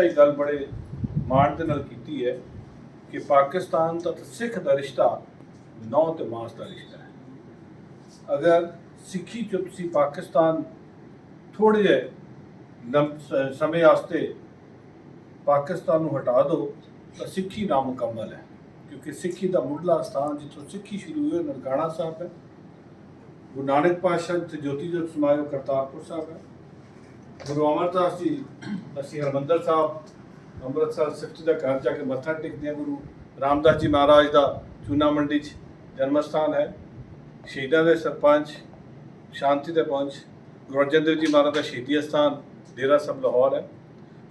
ਇਹ ਗੱਲ ਬੜੇ ਮਾਣ ਦੇ ਨਾਲ ਕੀਤੀ ਹੈ ਕਿ ਪਾਕਿਸਤਾਨ ਤਾਂ ਸਿੱਖ ਦਾ ਰਿਸ਼ਤਾ, ਨੌ ਤੇ ਮਾਸ ਦਾ ਰਿਸ਼ਤਾ ਹੈ। ਅਗਰ ਸਿੱਖੀ ਚੋਂ ਤੁਸੀਂ ਪਾਕਿਸਤਾਨ ਥੋੜੇ ਜਿਹੇ ਲੰਬ ਸਮੇਂ ਵਾਸਤੇ ਪਾਕਿਸਤਾਨ ਨੂੰ ਹਟਾ ਦਿਓ ਤਾਂ ਸਿੱਖੀ ਨਾਮੁਕੰਮਲ ਹੈ। ਕਿਉਂਕਿ ਸਿੱਖੀ ਦਾ ਮੁੱਢਲਾ ਸਥਾਨ ਜਿੱਥੋਂ ਸਿੱਖੀ ਸ਼ੁਰੂ ਹੋਈ ਉਹ ਨਨਕਾਣਾ ਸਾਹਿਬ ਹੈ। ਗੁਰੂ ਨਾਨਕ ਪਾਤਸ਼ਾਹ ਤੇ ਜੋਤੀ ਜੋਤ ਸਮਾਇਓ ਕਰਤਾਰਪੁਰ ਸਾਹਿਬ ਹੈ। ਗੁਰੂ ਅਮਰਦਾਸ ਜੀ, ਅਸੀਂ ਹਰਮੰਦਰ ਸਾਹਿਬ, ਅੰਮ੍ਰਿਤਸਰ ਸਿਫਤ ਦਾ ਘਰ ਜਾ ਕੇ ਮੱਥਾ ਟੇਕਦੇ ਹਾਂ, ਗੁਰੂ ਰਾਮਦਾਸ ਜੀ ਮਹਾਰਾਜ ਦਾ ਚੂਨਾ ਮੰਡੀ 'ਚ ਜਨਮ ਸਥਾਨ ਹੈ। ਸ਼ਹੀਦਾਂ ਦੇ ਸਰਪੰਚ, ਸ਼ਾਂਤੀ ਦੇ ਪੰਚ ਗੁਰੂ ਅਰਜਨ ਦੇਵ ਜੀ ਮਹਾਰਾਜ ਦਾ ਸ਼ਹੀਦੀ ਸਥਾਨ ਡੇਰਾ ਸਭ ਲਾਹੌਰ ਹੈ।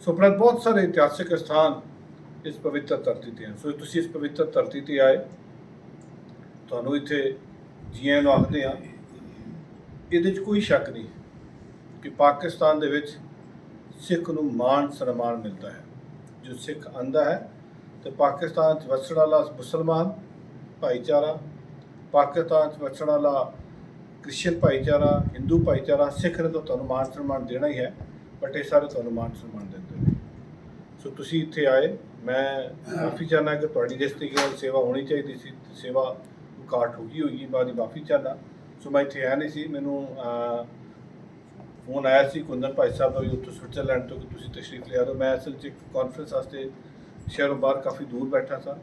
ਸੋ ਉਪਰੰਤ ਬਹੁਤ ਸਾਰੇ ਇਤਿਹਾਸਿਕ ਸਥਾਨ ਇਸ ਪਵਿੱਤਰ ਧਰਤੀ ਤੇ ਹਨ। ਸੋ ਤੁਸੀਂ ਇਸ ਪਵਿੱਤਰ ਧਰਤੀ ਤੇ ਆਏ। ਤੁਹਾਨੂੰ ਇੱਥੇ ਜੀਆਂ ਨੂੰ ਆਖਦੇ ਆ ਇਹਦੇ 'ਚ ਕੋਈ ਸ਼ੱਕ ਨਹੀਂ। ਕਿ ਪਾਕਿਸਤਾਨ ਦੇ ਵਿੱਚ ਸਿੱਖ ਨੂੰ ਮਾਣ, ਸਨਮਾਨ ਮਿਲਦਾ ਹੈ। ਜੋ ਸਿੱਖ ਆਂਦਾ ਹੈ, ਤੇ ਪਾਕਿਸਤਾਨ 'ਚ ਵਸਣ ਵਾਲਾ ਮੁਸਲਮਾਨ ਭਾਈਚਾਰਾ, ਪਾਕਿਸਤਾਨ 'ਚ ਵਸਣ ਵਾਲਾ ਕ੍ਰਿਸਚੀਅਨ ਭਾਈਚਾਰਾ, ਹਿੰਦੂ ਭਾਈਚਾਰਾ, ਸਿੱਖ ਨੇ ਤਾਂ ਤੁਹਾਨੂੰ ਮਾਣ, ਸਨਮਾਨ ਦੇਣਾ ਹੀ ਹੈ, ਬਟ ਇਹ ਸਾਰੇ ਤੁਹਾਨੂੰ ਮਾਣ, ਸਨਮਾਨ ਦਿੰਦੇ ਨੇ। ਸੋ ਤੁਸੀਂ ਇੱਥੇ ਆਏ, ਮੈਂ ਮਾਫੀ ਚਾਹਨਾ ਕਿ ਤੁਹਾਡੀ ਜਿਸ ਤਰੀਕੇ ਨਾਲ ਸੇਵਾ ਹੋਣੀ ਚਾਹੀਦੀ ਸੀ, ਸੇਵਾ ਘਾਟ ਹੋ ਗਈ ਹੋਈ ਬਾਦੀ ਮਾਫੀ ਚਾਹਨਾ ਸੋ ਮੈਂ ਇੱਥੇ ਆਇਆ ਨਹੀਂ ਸੀ, ਮੈਨੂੰ ਫੋਨ ਆਇਆ ਸੀ ਕੁੰਦਨ ਭਾਈ ਸਾਹਿਬ ਦਾ ਵੀ ਉੱਥੋਂ ਸਵਿਟਜ਼ਰਲੈਂਡ ਤੋਂ ਕਿ ਤੁਸੀਂ ਤਸ਼ਰੀਫ ਲਿਆ। ਦਿਓ ਮੈਂ ਅਸਲ 'ਚ ਇੱਕ ਕਾਨਫਰੰਸ ਵਾਸਤੇ ਸ਼ਹਿਰੋਂ ਬਾਹਰ ਕਾਫੀ ਦੂਰ ਬੈਠਾ ਸਾਂ।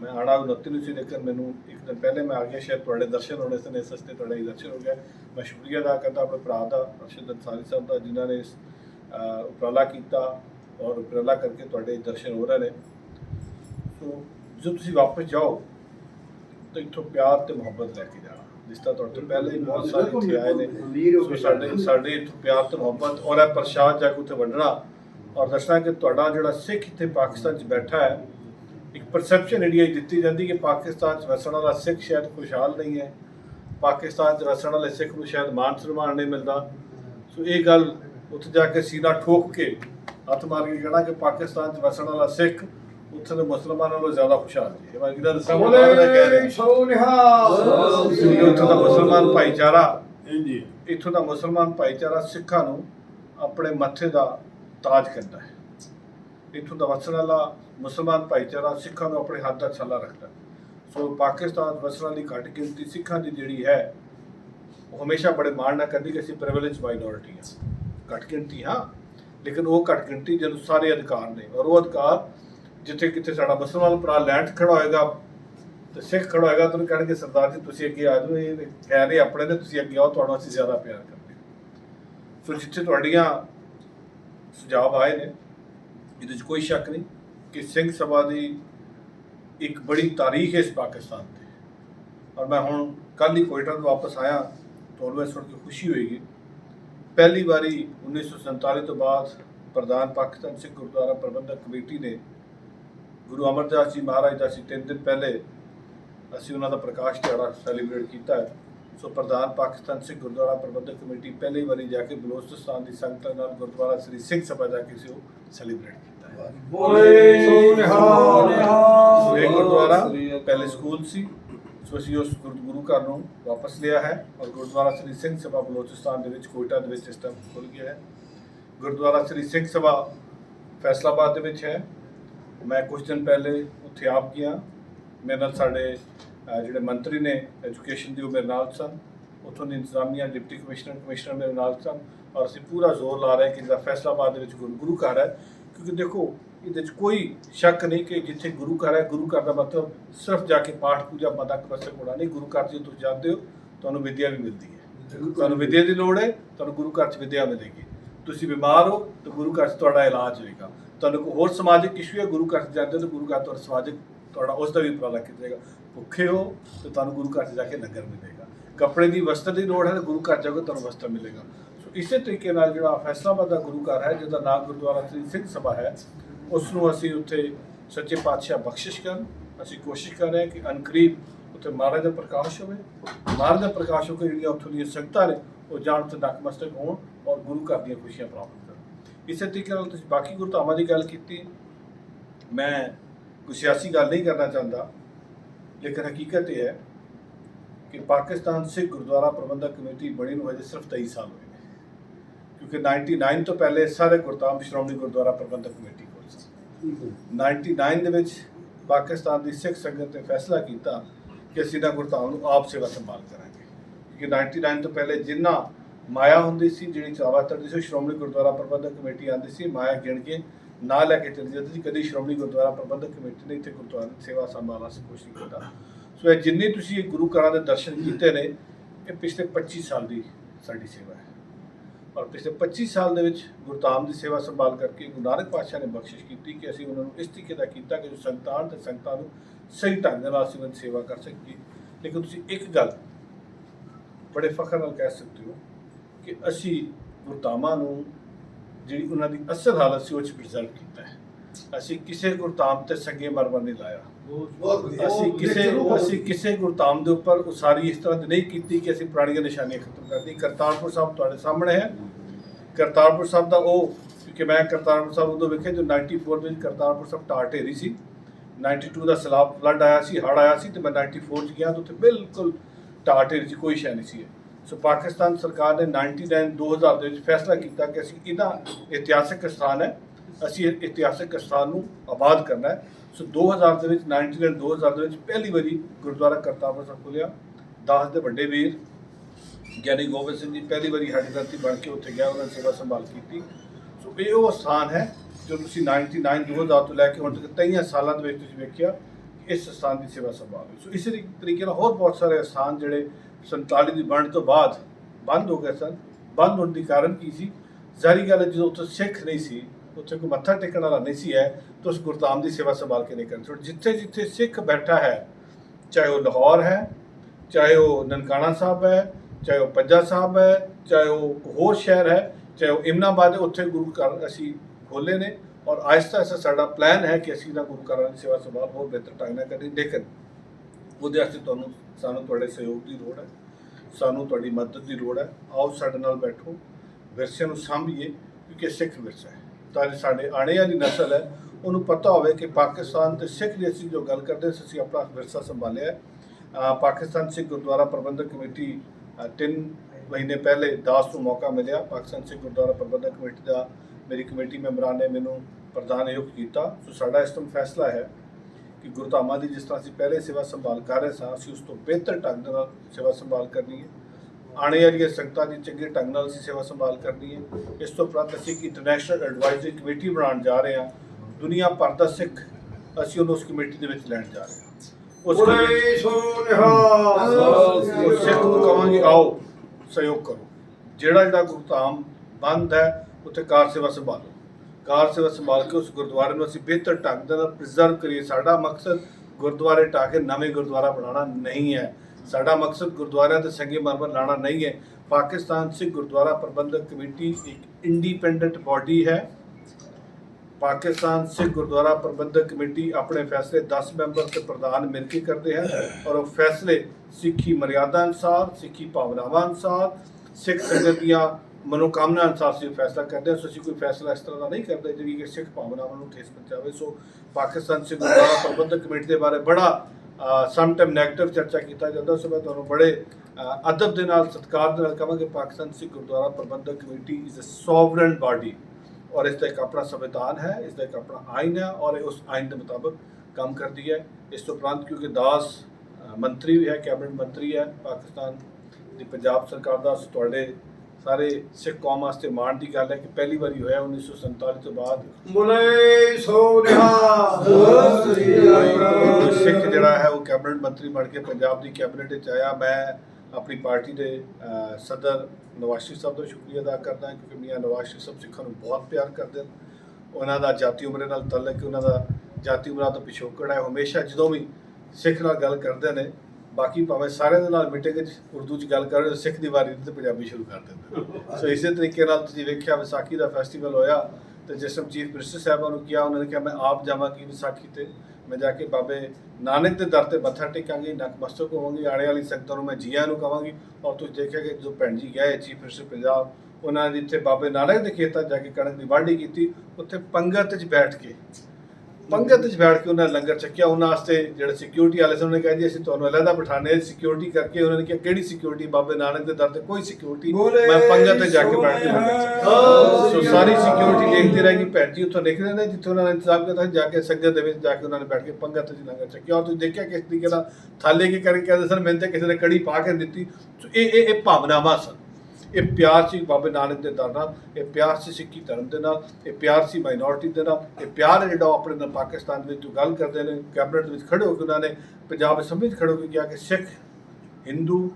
ਮੈਂ ਆਣਾ 29 ਨੂੰ ਸੀ ਲੇਕਿਨ ਮੈਨੂੰ ਇੱਕ ਦਿਨ ਪਹਿਲੇ ਮੈਂ ਆ ਗਿਆ ਸ਼ਾਇਦ ਤੁਹਾਡੇ ਦਰਸ਼ਨ ਹੋਣੇ ਸਨ, ਇਸ ਸਸਤੇ ਤੁਹਾਡਾ ਹੀ ਦਰਸ਼ਨ ਹੋ ਗਿਆ। ਮੈਂ ਸ਼ੁਕਰੀਆ ਅਦਾ ਕਰਦਾ ਆਪਣੇ ਭਰਾ ਦਾ, ਅਰਸ਼ਦ ਅੰਸਾਰੀ ਸਾਹਿਬ ਦਾ, ਜਿਨ੍ਹਾਂ ਨੇ ਇਸ ਉਪਰਾਲਾ ਕੀਤਾ ਔਰ ਉਪਰਾਲਾ ਕਰਕੇ ਤੁਹਾਡੇ ਦਰਸ਼ਨ ਹੋ ਰਹੇ ਨੇ। ਸੋ ਜਦੋਂ ਤੁਸੀਂ ਵਾਪਸ ਜਾਓ ਤਾਂ ਇੱਥੋਂ ਪਿਆਰ ਤੇ ਮੁਹੱਬਤ ਲੈ ਕੇ ਜਾਣਾ। ਜਿਸ ਤਰ੍ਹਾਂ ਤੁਹਾਡੇ ਤੋਂ ਪਹਿਲੇ ਹੀ ਬਹੁਤ ਸਾਰੇ ਇੱਥੇ ਆਏ ਨੇ। ਸੋ ਸਾਡੇ ਸਾਡੇ ਇੱਥੋਂ ਪਿਆਰ ਤੇ ਮੁਹੱਬਤ ਔਰ ਇਹ ਪ੍ਰਸ਼ਾਦ ਜਾ ਕੇ ਉੱਥੇ ਵੰਡਣਾ ਔਰ ਦੱਸਣਾ ਕਿ ਤੁਹਾਡਾ ਜਿਹੜਾ ਸਿੱਖ ਇੱਥੇ ਪਾਕਿਸਤਾਨ 'ਚ ਬੈਠਾ ਹੈ ਇੱਕ ਪਰਸੈਪਸ਼ਨ ਇੰਡੀਆ 'ਚ ਦਿੱਤੀ ਜਾਂਦੀ ਕਿ ਪਾਕਿਸਤਾਨ 'ਚ ਵਸਣ ਵਾਲਾ ਸਿੱਖ ਸ਼ਾਇਦ ਖੁਸ਼ਹਾਲ ਨਹੀਂ ਹੈ। ਪਾਕਿਸਤਾਨ 'ਚ ਵਸਣ ਵਾਲੇ ਸਿੱਖ ਨੂੰ ਸ਼ਾਇਦ ਮਾਨ ਸਨਮਾਨ ਨਹੀਂ ਮਿਲਦਾ। ਸੋ ਇਹ ਗੱਲ ਉੱਥੇ ਜਾ ਕੇ ਸੀਨਾ ਠੋਕ ਕੇ ਹੱਥ ਮਾਰ ਕੇ ਕਹਿਣਾ ਕਿ ਪਾਕਿਸਤਾਨ 'ਚ ਵਸਣ ਵਾਲਾ ਸਿੱਖ ਉੱਥੇ ਦੇ ਮੁਸਲਮਾਨਾਂ ਨਾਲੋਂ ਜ਼ਿਆਦਾ ਖੁਸ਼ਹਾਲ ਹੈ ਇਹ ਵਾਰ ਕਿਹਦਾ ਦੱਸਾਂ ਕਹਿ ਰਹੇ। ਸ੍ਰੀ ਉੱਥੋਂ ਦਾ ਮੁਸਲਮਾਨ ਭਾਈਚਾਰਾ ਜੀ। ਇੱਥੋਂ ਦਾ ਮੁਸਲਮਾਨ ਭਾਈਚਾਰਾ ਸਿੱਖਾਂ ਨੂੰ ਆਪਣੇ ਮੱਥੇ ਦਾ ਤਾਜ ਕਹਿੰਦਾ ਹੈ। ਇੱਥੋਂ ਦਾ ਵਸਣ ਵਾਲਾ ਮੁਸਲਮਾਨ ਭਾਈਚਾਰਾ ਸਿੱਖਾਂ ਨੂੰ ਆਪਣੇ ਹੱਥ ਦਾ ਛੱਲਾ ਰੱਖਦਾ। ਸੋ ਪਾਕਿਸਤਾਨ ਵਸਣ ਵਾਲੀ ਘੱਟ ਗਿਣਤੀ ਸਿੱਖਾਂ ਦੀ ਜਿਹੜੀ ਹੈ ਉਹ ਹਮੇਸ਼ਾ ਬੜੇ ਮਾਣ ਨਾਲ ਕਹਿੰਦੀ ਕਿ ਅਸੀਂ ਪ੍ਰਿਵਿਲੇਜ ਮਾਈਨੋਰਿਟੀ ਹਾਂ। ਘੱਟ ਗਿਣਤੀ ਹਾਂ। ਲੇਕਿਨ ਉਹ ਘੱਟ ਗਿਣਤੀ ਜਿਹਨੂੰ ਸਾਰੇ ਅਧਿਕਾਰ ਨੇ। ਔਰ ਉਹ ਅਧਿਕਾਰ ਜਿੱਥੇ ਕਿਤੇ ਸਾਡਾ ਮੁਸਲਮਾਨ ਭਰਾ ਲੈਂਡ ਖੜਾ ਹੋਏਗਾ ਤੇ ਸਿੱਖ ਖੜਾ ਹੋਏਗਾ ਤੁਹਾਨੂੰ ਕਹਿਣਗੇ, ਸਰਦਾਰ ਜੀ, ਤੁਸੀਂ ਅੱਗੇ ਆ ਜਾਓ, ਇਹ ਕਹਿ ਰਹੇ ਆਪਣੇ ਨੇ ਤੁਸੀਂ ਅੱਗੇ ਆਓ, ਤੁਹਾਨੂੰ ਅਸੀਂ ਜ਼ਿਆਦਾ ਪਿਆਰ ਕਰਦੇ ਹਾਂ। ਸੋ ਜਿੱਥੇ ਤੁਹਾਡੀਆਂ ਸੁਝਾਅ ਆਏ ਨੇ, ਇਹਦੇ 'ਚ ਕੋਈ ਸ਼ੱਕ ਨਹੀਂ ਕਿ ਸਿੰਘ ਸਭਾ ਦੀ ਇੱਕ ਬੜੀ ਤਾਰੀਖ ਹੈ ਇਸ ਪਾਕਿਸਤਾਨ ਤੇ। ਔਰ ਮੈਂ ਹੁਣ ਕੱਲ੍ਹ ਹੀ ਕੋਇਟਾ ਤੋਂ ਵਾਪਸ ਆਇਆ ਤੁਹਾਨੂੰ ਇਹ ਸੁਣ ਕੇ ਖੁਸ਼ੀ ਹੋਏਗੀ। ਪਹਿਲੀ ਵਾਰੀ 1947 ਤੋਂ ਬਾਅਦ ਪ੍ਰਧਾਨ ਪਾਕਿਸਤਾਨ ਸਿੱਖ ਗੁਰਦੁਆਰਾ ਪ੍ਰਬੰਧਕ ਕਮੇਟੀ ਨੇ ਗੁਰੂ ਅਮਰਦਾਸ ਜੀ ਮਹਾਰਾਜ ਦਾ ਅਸੀਂ ਤਿੰਨ ਦਿਨ ਪਹਿਲੇ ਅਸੀਂ ਉਹਨਾਂ ਦਾ ਪ੍ਰਕਾਸ਼ ਦਿਹਾੜਾ ਸੈਲੀਬ੍ਰੇਟ ਕੀਤਾ ਹੈ। ਸੋ ਪ੍ਰਧਾਨ ਪਾਕਿਸਤਾਨ ਸਿੱਖ ਗੁਰਦੁਆਰਾ ਪ੍ਰਬੰਧਕ ਕਮੇਟੀ ਪਹਿਲੀ ਵਾਰੀ ਜਾ ਕੇ ਬਲੋਚਿਸਤਾਨ ਦੀ ਸੰਗਤਾਂ ਨਾਲ ਗੁਰਦੁਆਰਾ ਸ੍ਰੀ ਸਿੰਘ ਸਭਾ ਜਾ ਕੇ ਸੀ ਉਹ ਸੈਲੀਬ੍ਰੇਟ ਕੀਤਾ ਹੈ। ਬੋਲੇ ਸੋ ਇਹ ਗੁਰਦੁਆਰਾ ਪਹਿਲੇ ਸਕੂਲ ਸੀ। ਸੋ ਅਸੀਂ ਉਸ ਗੁਰ- ਘਰ ਨੂੰ ਵਾਪਸ ਲਿਆ ਹੈ ਔਰ ਗੁਰਦੁਆਰਾ ਸ੍ਰੀ ਸਿੰਘ ਸਭਾ ਬਲੋਚਿਸਤਾਨ ਦੇ ਵਿੱਚ ਕੋਇਟਾ ਦੇ ਵਿੱਚ ਇਸ ਟਾਈਮ ਖੁੱਲ ਗਿਆ ਹੈ। ਗੁਰਦੁਆਰਾ ਸ੍ਰੀ ਸਿੰਘ ਸਭਾ ਫੈਸਲਾਬਾਦ ਦੇ ਵਿੱਚ ਹੈ। ਮੈਂ ਕੁਝ ਦਿਨ ਪਹਿਲੇ ਉੱਥੇ ਆਪ ਗਿਆ। ਮੇਰੇ ਨਾਲ ਸਾਡੇ ਜਿਹੜੇ ਮੰਤਰੀ ਨੇ ਐਜੂਕੇਸ਼ਨ ਦੇ ਉਹ ਮੇਰੇ ਨਾਲ ਸਨ। ਉੱਥੋਂ ਦੀ ਇੰਤਜ਼ਾਮੀਆ ਡਿਪਟੀ ਕਮਿਸ਼ਨਰ ਕਮਿਸ਼ਨਰ ਮੇਰੇ ਨਾਲ ਸਨ ਔਰ ਅਸੀਂ ਪੂਰਾ ਜ਼ੋਰ ਲਾ ਰਹੇ ਕਿ ਜਿਹੜਾ ਫੈਸਲਾਬਾਦ ਦੇ ਵਿੱਚ ਗੁਰੂ ਘਰ ਹੈ। ਕਿਉਂਕਿ ਦੇਖੋ ਇਹਦੇ 'ਚ ਕੋਈ ਸ਼ੱਕ ਨਹੀਂ ਕਿ ਜਿੱਥੇ ਗੁਰੂ ਘਰ ਹੈ ਗੁਰੂ ਘਰ ਦਾ ਮਤਲਬ ਸਿਰਫ ਜਾ ਕੇ ਪਾਠ ਪੂਜਾ ਮਤਾ ਕਬਸੇ ਕੋਣਾ ਨਹੀਂ। ਗੁਰੂ ਘਰ 'ਚ ਤੁਸੀਂ ਜਾਂਦੇ ਹੋ ਤੁਹਾਨੂੰ ਵਿਦਿਆ ਵੀ ਮਿਲਦੀ ਹੈ। ਤੁਹਾਨੂੰ ਵਿਦਿਆ ਦੀ ਲੋੜ ਹੈ ਤੁਹਾਨੂੰ ਗੁਰੂ ਘਰ 'ਚ ਵਿਦਿਆ ਮਿਲੇਗੀ। ਤੁਸੀਂ ਬਿਮਾਰ ਹੋ ਤਾਂ ਗੁਰੂ ਘਰ 'ਚ ਤੁਹਾਡਾ ਇਲਾਜ ਹੋਏਗਾ। ਤੁਹਾਨੂੰ ਕੋਈ ਹੋਰ ਸਮਾਜਿਕ ਇਸ਼ੂ ਹੈ, ਗੁਰੂ ਘਰ 'ਚ ਜਾਂਦੇ ਹੋ ਤਾਂ ਗੁਰੂ ਘਰ ਤੁਹਾਡਾ ਸਮਾਜਿਕ ਤੁਹਾਡਾ ਉਸ ਦਾ ਵੀ ਉਪਰਾਲਾ ਕੀਤਾ ਜਾਏਗਾ। ਭੁੱਖੇ ਹੋ ਤਾਂ ਤੁਹਾਨੂੰ ਗੁਰੂ ਘਰ 'ਚ ਜਾ ਕੇ ਲੰਗਰ ਮਿਲੇਗਾ। ਕੱਪੜੇ ਦੀ ਵਸਤਰ ਦੀ ਲੋੜ ਹੈ ਤਾਂ ਗੁਰੂ ਘਰ ਜਾਓਗੇ ਤੁਹਾਨੂੰ ਵਸਤਰ ਮਿਲੇਗਾ। ਸੋ ਇਸੇ ਤਰੀਕੇ ਨਾਲ ਜਿਹੜਾ ਫੈਸਲਾਬਾਦ ਦਾ ਗੁਰੂ ਘਰ ਹੈ, ਜਿਹਦਾ ਨਾਮ ਗੁਰਦੁਆਰਾ ਸ੍ਰੀ ਸਿੰਘ ਸਭਾ ਹੈ ਉਸ ਨੂੰ ਅਸੀਂ ਉੱਥੇ ਸੱਚੇ ਪਾਤਸ਼ਾਹ ਬਖਸ਼ਿਸ਼ ਕਰਨ। ਅਸੀਂ ਕੋਸ਼ਿਸ਼ ਕਰ ਰਹੇ ਹਾਂ ਕਿ ਅਨਕਰੀਬ ਉੱਥੇ ਮਹਾਰਾਜ ਦਾ ਪ੍ਰਕਾਸ਼ ਹੋਵੇ। ਮਹਾਰਾਜ ਦਾ ਪ੍ਰਕਾਸ਼ ਹੋ ਕੇ ਜਿਹੜੀਆਂ ਉੱਥੋਂ ਦੀਆਂ ਸੰਗਤਾਂ ਨੇ, ਉਹ ਜਾਣ ਤੇ ਨਤਮਸਤਕ ਹੋਣ ਔਰ ਗੁਰੂ ਘਰ ਦੀਆਂ ਖੁਸ਼ੀਆਂ ਪ੍ਰਾਪਤ ਇਸੇ ਤਰੀਕੇ ਨਾਲ ਤੁਸੀਂ ਬਾਕੀ ਗੁਰਧਾਮਾਂ ਦੀ ਗੱਲ ਕੀਤੀ। ਮੈਂ ਕੋਈ ਸਿਆਸੀ ਗੱਲ ਨਹੀਂ ਕਰਨਾ ਚਾਹੁੰਦਾ, ਲੇਕਿਨ ਹਕੀਕਤ ਇਹ ਹੈ ਕਿ ਪਾਕਿਸਤਾਨ ਸਿੱਖ ਗੁਰਦੁਆਰਾ ਪ੍ਰਬੰਧਕ ਕਮੇਟੀ ਬਣੀ ਨੂੰ ਅਜੇ ਸਿਰਫ 23 ਸਾਲ ਹੋਏ ਨੇ, ਕਿਉਂਕਿ 99 ਤੋਂ ਪਹਿਲੇ ਸਾਰੇ ਗੁਰਧਾਮ ਸ਼੍ਰੋਮਣੀ ਗੁਰਦੁਆਰਾ ਪ੍ਰਬੰਧਕ ਕਮੇਟੀ ਕੋਲ 99 ਦੇ ਵਿੱਚ ਪਾਕਿਸਤਾਨ ਦੀ ਸਿੱਖ ਸੰਗਤ ਨੇ ਫੈਸਲਾ ਕੀਤਾ ਕਿ ਅਸੀਂ ਨਾ ਗੁਰਧਾਮ ਨੂੰ ਆਪ ਸੇਵਾ ਸੰਭਾਲ ਕਰਾਂਗੇ, ਕਿਉਂਕਿ 99 ਤੋਂ ਪਹਿਲੇ ਜਿੰਨਾ ਮਾਇਆ ਹੁੰਦੀ ਸੀ, ਜਿਹੜੀ ਚਲਾਵਾ ਕਰਦੀ ਸੀ, ਉਹ ਸ਼੍ਰੋਮਣੀ ਗੁਰਦੁਆਰਾ ਪ੍ਰਬੰਧਕ ਕਮੇਟੀ ਆਂਦੀ ਸੀ, ਮਾਇਆ ਗਿਣ ਕੇ ਨਾ ਲੈ ਕੇ ਚਲੀ ਜਾਂਦੀ ਸੀ, ਕਦੀ ਸ਼੍ਰੋਮਣੀ ਗੁਰਦੁਆਰਾ ਪ੍ਰਬੰਧਕ ਕਮੇਟੀ ਨੇ ਇੱਥੇ ਗੁਰਦੁਆਰਾ ਦੀ ਸੇਵਾ ਸੰਭਾਲਣ ਦੀ ਕੁਛ ਨਹੀਂ ਕੀਤਾ। ਸੋ ਇਹ ਜਿੰਨੇ ਤੁਸੀਂ ਇਹ ਗੁਰੂ ਘਰਾਂ ਦੇ ਦਰਸ਼ਨ ਕੀਤੇ ਨੇ, ਇਹ ਪਿਛਲੇ 25 ਸਾਲ ਦੀ ਸਾਡੀ ਸੇਵਾ ਹੈ। ਔਰ ਪਿਛਲੇ 25 ਸਾਲ ਦੇ ਵਿੱਚ ਗੁਰਧਾਮ ਦੀ ਸੇਵਾ ਸੰਭਾਲ ਕਰਕੇ ਗੁਰੂ ਨਾਨਕ ਪਾਤਸ਼ਾਹ ਨੇ ਬਖਸ਼ਿਸ਼ ਕੀਤੀ ਕਿ ਅਸੀਂ ਉਹਨਾਂ ਨੂੰ ਇਸ ਤਰੀਕੇ ਦਾ ਕੀਤਾ ਕਿ ਜੋ ਸੰਤਾਨ ਤੇ ਸੰਗਤਾਂ ਨੂੰ ਸਹੀ ਢੰਗ ਨਾਲ ਅਸੀਂ ਉਹਨਾਂ ਦੀ ਸੇਵਾ ਕਰ ਸਕੀਏ। ਲੇਕਿਨ ਤੁਸੀਂ ਇੱਕ ਗੱਲ ਬੜੇ ਫਖਰ ਨਾਲ ਕਹਿ ਸਕਦੇ ਹੋ ਕਿ ਅਸੀਂ ਗੁਰਧਾਮਾਂ ਨੂੰ ਜਿਹੜੀ ਉਹਨਾਂ ਦੀ ਅਸਲ ਹਾਲਤ ਸੀ ਉਹ ਚ ਪ੍ਰੀਜ਼ਰਵ ਕੀਤਾ ਹੈ। ਅਸੀਂ ਕਿਸੇ ਗੁਰਧਾਮ ਤੇ ਸੰਗੇ ਮਰਮਰ ਨਹੀਂ ਲਾਇਆ। ਅਸੀਂ ਕਿਸੇ ਅਸੀਂ ਕਿਸੇ ਗੁਰਧਾਮ ਦੇ ਉੱਪਰ ਉਸਾਰੀ ਇਸ ਤਰ੍ਹਾਂ ਦੀ ਨਹੀਂ ਕੀਤੀ ਕਿ ਅਸੀਂ ਪੁਰਾਣੀਆਂ ਨਿਸ਼ਾਨੀਆਂ ਖਤਮ ਕਰ ਦਿੱਤੀ ਕਰਤਾਰਪੁਰ ਸਾਹਿਬ ਤੁਹਾਡੇ ਸਾਹਮਣੇ ਹੈ। ਕਰਤਾਰਪੁਰ ਸਾਹਿਬ ਦਾ ਉਹ ਕਿਉਂਕਿ ਮੈਂ ਕਰਤਾਰਪੁਰ ਸਾਹਿਬ ਉਦੋਂ ਵੇਖਿਆ ਜੋ 94 ਦੇ ਵਿੱਚ ਕਰਤਾਰਪੁਰ ਸਾਹਿਬ ਟਾਟ ਢੇਰੀ ਸੀ। 92 ਦਾ ਸਲਾਬ ਫਲੱਡ ਆਇਆ ਸੀ ਹੜ੍ਹ ਆਇਆ ਸੀ ਤੇ ਮੈਂ 94 ਚ ਗਿਆ ਤਾਂ ਉੱਥੇ ਬਿਲਕੁਲ ਟਾਟ ਢੇਰੀ ਸੀ ਕੋਈ ਸ਼ੈ ਨਹੀਂ ਸੀ। ਸੋ ਪਾਕਿਸਤਾਨ ਸਰਕਾਰ ਨੇ 99 2000 ਦੇ ਵਿੱਚ ਫੈਸਲਾ ਕੀਤਾ ਕਿ ਅਸੀਂ ਇਹਦਾ ਇਤਿਹਾਸਕ ਸਥਾਨ ਹੈ, ਅਸੀਂ ਇਹ ਇਤਿਹਾਸਕ ਸਥਾਨ ਨੂੰ ਆਬਾਦ ਕਰਨਾ ਹੈ। ਸੋ 2000 ਦੇ ਵਿੱਚ 99 2000 ਦੇ ਵਿੱਚ ਪਹਿਲੀ ਵਾਰੀ ਗੁਰਦੁਆਰਾ ਕਰਤਾਰਪੁਰ ਸਾਹਿਬ ਖੁੱਲਿਆ। ਦਾਸ ਦੇ ਵੱਡੇ ਵੀਰ ਗਿਆਨੀ ਗੋਬਿੰਦ ਸਿੰਘ ਜੀ ਪਹਿਲੀ ਵਾਰੀ ਸਾਡੀ ਧਰਤੀ ਬਣ ਕੇ ਉੱਥੇ ਗਿਆ, ਉਹਨਾਂ ਨੇ ਸੇਵਾ ਸੰਭਾਲ ਕੀਤੀ। ਸੋ ਇਹ ਉਹ ਸਥਾਨ ਹੈ ਜੋ ਤੁਸੀਂ 99 2000 ਤੋਂ ਲੈ ਕੇ ਹੁਣ ਤੱਕ 23 ਸਾਲਾਂ ਦੇ ਵਿੱਚ ਤੁਸੀਂ ਵੇਖਿਆ ਇਸ ਸਥਾਨ ਦੀ ਸੇਵਾ ਸੰਭਾਲ ਹੋਈ। ਸੋ ਇਸੇ ਤਰੀਕੇ ਨਾਲ ਹੋਰ ਬਹੁਤ ਸਾਰੇ ਸਥਾਨ ਜਿਹੜੇ 47 ਦੀ ਵੰਡ ਤੋਂ ਬਾਅਦ ਬੰਦ ਹੋ ਗਏ ਸਨ। ਬੰਦ ਹੋਣ ਦੀ ਕਾਰਨ ਕੀ ਸੀ? ਜ਼ਾਰੀ ਗੱਲ ਹੈ, ਜਦੋਂ ਉੱਥੇ ਸਿੱਖ ਨਹੀਂ ਸੀ, ਉੱਥੇ ਕੋਈ ਮੱਥਾ ਟੇਕਣ ਵਾਲਾ ਨਹੀਂ ਸੀ ਹੈ, ਤਾਂ ਉਸ ਗੁਰਧਾਮ ਦੀ ਸੇਵਾ ਸੰਭਾਲ ਕੇ ਨਹੀਂ ਕਰ ਸਕਦੇ ਜਿੱਥੇ ਜਿੱਥੇ ਸਿੱਖ ਬੈਠਾ ਹੈ, ਚਾਹੇ ਉਹ ਲਾਹੌਰ ਹੈ, ਚਾਹੇ ਉਹ ਨਨਕਾਣਾ ਸਾਹਿਬ ਹੈ, ਚਾਹੇ ਉਹ ਪੰਜਾ ਸਾਹਿਬ ਹੈ, ਚਾਹੇ ਉਹ ਹੋਰ ਸ਼ਹਿਰ ਹੈ, ਚਾਹੇ ਉਹ ਇਮਨਾਬਾਦ ਹੈ, ਉੱਥੇ ਗੁਰੂ ਘਰ ਅਸੀਂ ਖੋਲੇ ਨੇ ਔਰ ਆਹਿਸਤਾ ਆਹਿਸਤਾ ਸਾਡਾ ਪਲਾਨ ਹੈ ਕਿ ਅਸੀਂ ਨਾ ਗੁਰੂ ਘਰਾਂ ਦੀ ਸੇਵਾ ਸੰਭਾਲ ਹੋਰ ਬਿਹਤਰ ਢੰਗ ਨਾਲ ਕਰੀਏ। ਲੇਕਿਨ ਉਹਦੇ ਵਾਸਤੇ ਤੁਹਾਨੂੰ, ਸਾਨੂੰ ਤੁਹਾਡੇ ਸਹਿਯੋਗ ਦੀ ਲੋੜ ਹੈ। ਸਾਨੂੰ ਤੁਹਾਡੀ ਮਦਦ ਦੀ ਲੋੜ ਹੈ। ਆਓ ਸਾਡੇ ਨਾਲ ਬੈਠੋ। ਵਿਰਸੇ ਨੂੰ ਸਾਂਭੀਏ, ਕਿਉਂਕਿ ਸਿੱਖ ਵਿਰਸਾ ਹੈ। ਤਾਂ ਸਾਡੇ ਆਣੇ ਵਾਲੀ ਨਸਲ ਹੈ। ਉਹਨੂੰ ਪਤਾ ਹੋਵੇ ਕਿ ਪਾਕਿਸਤਾਨ ਤੇ ਸਿੱਖ ਦੀ ਅਸੀਂ ਜੋ ਗੱਲ ਕਰਦੇ ਸੀ ਅਸੀਂ ਆਪਣਾ ਵਿਰਸਾ ਸੰਭਾਲਿਆ ਪਾਕਿਸਤਾਨ ਸਿੱਖ ਗੁਰਦੁਆਰਾ ਪ੍ਰਬੰਧਕ ਕਮੇਟੀ, ਅਹ ਤਿੰਨ ਮਹੀਨੇ ਪਹਿਲੇ ਦਾਸ ਨੂੰ ਮੌਕਾ ਮਿਲਿਆ। ਪਾਕਿਸਤਾਨ ਸਿੱਖ ਗੁਰਦੁਆਰਾ ਪ੍ਰਬੰਧਕ ਕਮੇਟੀ ਦਾ ਮੇਰੀ ਕਮੇਟੀ ਮੈਂਬਰਾਂ ਨੇ ਮੈਨੂੰ ਪ੍ਰਧਾਨ ਨਿਯੁਕਤ ਕੀਤਾ। ਸੋ ਸਾਡਾ ਇਸ ਤੋਂ ਫੈਸਲਾ ਹੈ ਕਿ ਗੁਰਧਾਮਾਂ ਦੀ ਜਿਸ ਤਰ੍ਹਾਂ ਅਸੀਂ ਪਹਿਲੇ ਸੇਵਾ ਸੰਭਾਲ ਕਰ ਰਹੇ ਸਾਂ ਅਸੀਂ ਉਸ ਤੋਂ ਬਿਹਤਰ ਢੰਗ ਨਾਲ ਸੇਵਾ ਸੰਭਾਲ ਕਰਨੀ ਹੈ। ਆਉਣੇ ਵਾਲੀਆਂ ਸੰਗਤਾਂ ਦੀ ਚੰਗੇ ਢੰਗ ਨਾਲ ਅਸੀਂ ਸੇਵਾ ਸੰਭਾਲ ਕਰਨੀ ਹੈ। ਇਸ ਤੋਂ ਉਪਰੰਤ ਅਸੀਂ ਇੱਕ ਇੰਟਰਨੈਸ਼ਨਲ ਐਡਵਾਈਜ਼ਰੀ ਕਮੇਟੀ ਬਣਾਉਣ ਜਾ ਰਹੇ ਹਾਂ। ਦੁਨੀਆ ਭਰ ਦਾ ਸਿੱਖ ਅਸੀਂ ਉਹਨੂੰ ਉਸ ਕਮੇਟੀ ਦੇ ਵਿੱਚ ਲੈਣ ਜਾ ਰਹੇ ਹਾਂ। ਉਸ ਕਮੇਟੀ- ਸੋ ਨਿਹਾਲ। ਸਿੱਖ ਨੂੰ ਕਵਾਂਗੇ ਆਓ ਸਹਿਯੋਗ ਕਰੋ। ਜਿਹੜਾ ਜਿਹੜਾ ਗੁਰਧਾਮ ਬੰਦ ਹੈ ਉੱਥੇ ਕਾਰ ਸੇਵਾ ਸੰਭਾਲੋ। ਕਾਰ ਸੇਵਾ ਸੰਭਾਲ ਕੇ ਉਸ ਗੁਰਦੁਆਰੇ ਨੂੰ ਅਸੀਂ ਬਿਹਤਰ ਢੰਗ ਦੇ ਨਾਲ ਪ੍ਰੀਜ਼ਰਵ ਕਰੀਏ। ਸਾਡਾ ਮਕਸਦ ਗੁਰਦੁਆਰੇ ਢਾਹ ਕੇ ਨਵੇਂ ਗੁਰਦੁਆਰਾ ਬਣਾਉਣਾ ਨਹੀਂ ਹੈ। ਸਾਡਾ ਮਕਸਦ ਗੁਰਦੁਆਰਿਆਂ ਤੇ ਸੰਗੇ ਮਰਮਰ ਲਾਣਾ ਨਹੀਂ ਹੈ। ਪਾਕਿਸਤਾਨ ਸਿੱਖ ਗੁਰਦੁਆਰਾ ਪ੍ਰਬੰਧਕ ਕਮੇਟੀ ਇੱਕ ਇੰਡੀਪੈਂਡੈਂਟ ਬਾਡੀ ਹੈ। ਪਾਕਿਸਤਾਨ ਸਿੱਖ ਗੁਰਦੁਆਰਾ ਪ੍ਰਬੰਧਕ ਕਮੇਟੀ ਆਪਣੇ ਫੈਸਲੇ 10 ਮੈਂਬਰ ਤੇ ਪ੍ਰਧਾਨ ਮਿਲ ਕੇ ਕਰਦੇ ਹਨ ਔਰ ਉਹ ਫੈਸਲੇ ਸਿੱਖੀ ਮਰਿਆਦਾ ਅਨੁਸਾਰ, ਸਿੱਖੀ ਭਾਵਨਾਵਾਂ ਅਨੁਸਾਰ, ਸਿੱਖ ਸੰਗਤ ਦੀਆਂ ਮਨੋਕਾਮਨਾ ਅਨੁਸਾਰ ਅਸੀਂ ਫੈਸਲਾ ਕਰਦੇ ਹਾਂ ਸੋ ਅਸੀਂ ਕੋਈ ਫੈਸਲਾ ਇਸ ਤਰ੍ਹਾਂ ਦਾ ਨਹੀਂ ਕਰਦੇ ਜਿਹੜੀ ਕਿ ਸਿੱਖ ਭਾਵਨਾਵਾਂ ਨੂੰ ਠੇਸ ਪਹੁੰਚਾਵੇ ਸੋ ਪਾਕਿਸਤਾਨ ਸਿੱਖ ਗੁਰਦੁਆਰਾ ਪ੍ਰਬੰਧਕ ਕਮੇਟੀ ਦੇ ਬਾਰੇ ਬੜਾ ਸਮ ਟਾਈਮ ਨੈਗੇਟਿਵ ਚਰਚਾ ਕੀਤਾ ਜਾਂਦਾ। ਸੋ ਮੈਂ ਤੁਹਾਨੂੰ ਬੜੇ ਅਦਬ ਦੇ ਨਾਲ, ਸਤਿਕਾਰ ਦੇ ਨਾਲ ਕਹਾਂ ਕਿ Pakistan Sikh Gurdwara Prabandhak committee is a sovereign body ਔਰ ਇਸ ਦਾ ਇੱਕ ਆਪਣਾ ਸੰਵਿਧਾਨ ਹੈ, ਇਸ ਦਾ ਇੱਕ ਆਪਣਾ ਆਇਨ ਹੈ ਔਰ ਇਹ ਉਸ ਆਇਨ ਦੇ ਮੁਤਾਬਕ ਕੰਮ ਕਰਦੀ ਹੈ। ਇਸ ਤੋਂ ਉਪਰੰਤ ਕਿਉਂਕਿ ਦਾਸ ਮੰਤਰੀ ਵੀ ਹੈ, ਕੈਬਨਿਟ ਮੰਤਰੀ ਹੈ ਪਾਕਿਸਤਾਨ ਦੀ ਪੰਜਾਬ ਸਰਕਾਰ ਦਾ ਤੁਹਾਡੇ ਸਾਰੇ ਸਿੱਖ ਕੌਮ ਵਾਸਤੇ ਮਾਣ ਦੀ ਗੱਲ ਹੈ ਕਿ ਪਹਿਲੀ ਵਾਰੀ ਹੋਇਆ 1947 ਤੋਂ ਬਾਅਦ। ਬੋਲੇ ਸੋ ਨਿਹਾਲ ਕੋਈ ਸਿੱਖ ਜਿਹੜਾ ਹੈ ਉਹ ਕੈਬਨਿਟ ਮੰਤਰੀ ਬਣ ਕੇ ਪੰਜਾਬ ਦੀ ਕੈਬਨਿਟ ਵਿੱਚ ਆਇਆ। ਮੈਂ ਆਪਣੀ ਪਾਰਟੀ ਦੇ ਸਦਰ ਨਵਾਜ਼ ਸ਼ਰੀਫ ਸਾਹਿਬ ਦਾ ਸ਼ੁਕਰੀਆ ਅਦਾ ਕਰਦਾ ਹਾਂ ਕਿਉਂਕਿ ਮੀਆਂ ਨਵਾਜ਼ ਸ਼ਰੀਫ ਸਾਹਿਬ ਸਿੱਖਾਂ ਨੂੰ ਬਹੁਤ ਪਿਆਰ ਕਰਦੇ ਹਨ ਉਹਨਾਂ ਦਾ ਜਾਤੀ ਉਮਰੇ ਨਾਲ ਤਲਕ ਉਹਨਾਂ ਦਾ ਜਾਤੀ ਉਮਰਾਂ ਤੋਂ ਪਿਛੋਕੜ ਹੈ। ਹਮੇਸ਼ਾ ਜਦੋਂ ਵੀ ਸਿੱਖ ਨਾਲ ਗੱਲ ਕਰਦੇ ਨੇ ਬਾਕੀ ਭਾਵੇਂ ਸਾਰਿਆਂ ਦੇ ਨਾਲ ਮੀਟਿੰਗ ਵਿੱਚ ਉਰਦੂ 'ਚ ਗੱਲ ਕਰਦੇ ਸਿੱਖ ਦੀ ਵਾਰੀ ਤੇ ਪੰਜਾਬੀ ਸ਼ੁਰੂ ਕਰ ਦਿੰਦੇ। ਸੋ ਇਸੇ ਤਰੀਕੇ ਨਾਲ ਤੁਸੀਂ ਵੇਖਿਆ ਵਿਸਾਖੀ ਦਾ ਫੈਸਟੀਵਲ ਹੋਇਆ ਤੇ ਜਿਸ ਨੂੰ ਚੀਫ ਮਿਨਿਸਟਰ ਸਾਹਿਬਾਂ ਨੂੰ ਕਿਹਾ ਉਹਨਾਂ ਨੇ ਕਿਹਾ ਮੈਂ ਆਪ ਜਾਵਾਂਗੀ ਵਿਸਾਖੀ ਤੇ। ਮੈਂ ਜਾ ਕੇ ਬਾਬੇ ਨਾਨਕ ਦੇ ਦਰ ਤੇ ਮੱਥਾ ਟੇਕਾਂਗੀ ਨਤਮਸਤਕ ਹੋਵਾਂਗੀ ਆਲੇ ਵਾਲੀ ਸੰਗਤਾਂ ਨੂੰ ਮੈਂ ਜੀਆਂ ਨੂੰ ਕਵਾਂਗੀ ਔਰ ਤੁਸੀਂ ਦੇਖਿਆ ਕਿ ਜੋ ਭੈਣ ਜੀ ਗਏ ਚੀਫ ਮਿਨਿਸਟਰ ਪੰਜਾਬ ਉਹਨਾਂ ਨੇ ਜਿੱਥੇ ਬਾਬੇ ਨਾਨਕ ਦੇ ਖੇਤਾਂ ਜਾ ਕੇ ਕਣਕ ਦੀ ਵਾਢੀ ਕੀਤੀ। ਉੱਥੇ ਪੰਗਤ 'ਚ ਬੈਠ ਕੇ ਪੰਗਤ ਵਿੱਚ ਬੈਠ ਕੇ ਉਹਨਾਂ ਨੇ ਲੰਗਰ ਚੱਕਿਆ। ਉਹਨਾਂ ਵਾਸਤੇ ਜਿਹੜੇ ਸਿਕਿਉਰਿਟੀ ਵਾਲੇ ਸੀ ਉਹਨਾਂ ਨੇ ਕਿਹਾ ਜੀ ਅਸੀਂ ਤੁਹਾਨੂੰ ਅਲੱਗਾ ਬਿਠਾਣੇ ਸਿਕਿਉਰਿਟੀ ਕਰਕੇ ਉਹਨਾਂ ਨੇ ਕਿਹਾ ਕਿਹੜੀ ਸਿਕਿਉਰਿਟੀ ਬਾਬੇ ਨਾਨਕ ਦੇ ਦਰ ਤੇ ਕੋਈ ਸਿਕਿਉਰਿਟੀ ਮੈਂ ਪੰਗਤ ਤੇ ਜਾ ਕੇ ਬੈਠ ਕੇ ਸੋ ਸਾਰੀ ਸਿਕਿਉਰਿਟੀ ਦੇਖਦੀ ਰਹੇਗੀ ਭੈਣ ਜੀ ਉੱਥੋਂ ਨਿਕਲੇ ਨੇ ਜਿੱਥੇ ਉਹਨਾਂ ਨੇ ਇੰਤਜ਼ਾਮ ਕੀਤਾ ਜਾ ਕੇ ਸੰਗਤ ਦੇ ਵਿੱਚ ਜਾ ਕੇ ਉਹਨਾਂ ਨੇ ਬੈਠ ਕੇ ਪੰਗਤ ਵਿੱਚ ਲੰਗਰ ਚੱਕਿਆ। ਔਰ ਤੁਸੀਂ ਦੇਖਿਆ ਕਿਸ ਤਰੀਕੇ ਨਾਲ ਥਾਲੇ ਕੀ ਕਰਕੇ ਕਹਿੰਦੇ ਸਨ ਮੈਨੂੰ ਤੇ ਕਿਸੇ ਨੇ ਕੜੀ ਪਾ ਕੇ ਦਿੱਤੀ। ਸੋ ਇਹ ਇਹ ਇਹ ਭਾਵਨਾਵਾਂ ਸਨ। ਇਹ ਪਿਆਰ ਸੀ ਬਾਬੇ ਨਾਨਕ ਦੇ ਦਰ ਨਾਲ, ਇਹ ਪਿਆਰ ਸੀ ਸਿੱਖੀ ਧਰਮ ਦੇ ਨਾਲ, ਇਹ ਪਿਆਰ ਸੀ ਮਾਈਨੋਰਟੀ ਦੇ ਨਾਲ, ਇਹ ਪਿਆਰ ਹੈ ਜਿਹੜਾ ਉਹ ਆਪਣੇ ਨਾਲ ਪਾਕਿਸਤਾਨ ਵਿੱਚ ਜੋ ਗੱਲ ਕਰਦੇ ਨੇ, ਕੈਬਨਿਟ ਵਿੱਚ ਖੜੇ ਹੋ ਕੇ ਉਹਨਾਂ ਨੇ ਪੰਜਾਬ ਅਸੈਂਬਲੀ ਵਿੱਚ ਖੜੇ ਹੋ ਕੇ ਕਿਹਾ ਕਿ ਸਿੱਖ, ਹਿੰਦੂ